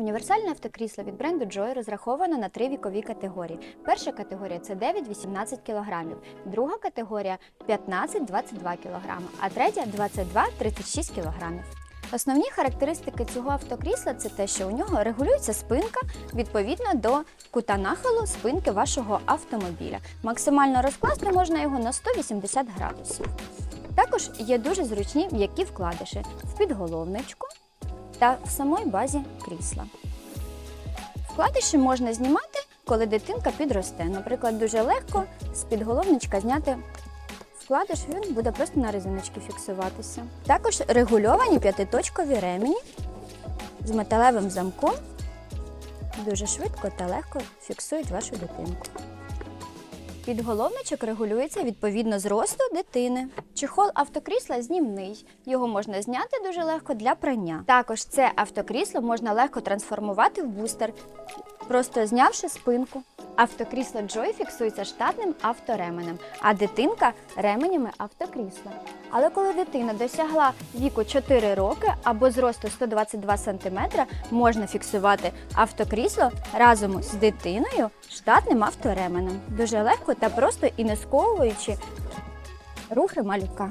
Універсальне автокрісло від бренду Joy розраховано на три вікові категорії. Перша категорія це 9-18 кг, друга категорія 15-22 кг, а третя 22-36 кг. Основні характеристики цього автокрісла це те, що у нього регулюється спинка відповідно до кута нахилу спинки вашого автомобіля. Максимально розкласти можна його на 180 градусів. Також є дуже зручні м'які вкладиші в підголовничку та в самій базі крісла. Вкладиші можна знімати, коли дитинка підросте. Наприклад, дуже легко з підголовничка зняти вкладиш, він буде просто на резиночці фіксуватися. Також регульовані п'ятиточкові ремені з металевим замком. Дуже швидко та легко фіксують вашу дитинку. Підголовничок регулюється відповідно зросту дитини. Чехол автокрісла знімний. Його можна зняти дуже легко для прання. Також це автокрісло можна легко трансформувати в бустер, просто знявши спинку. Автокрісло Joy фіксується штатним автоременем, а дитинка ременями автокрісла. Але коли дитина досягла віку 4 роки або зросту 122 см, можна фіксувати автокрісло разом з дитиною штатним автоременем. Дуже легко та просто і не сковуючи рухи малюка.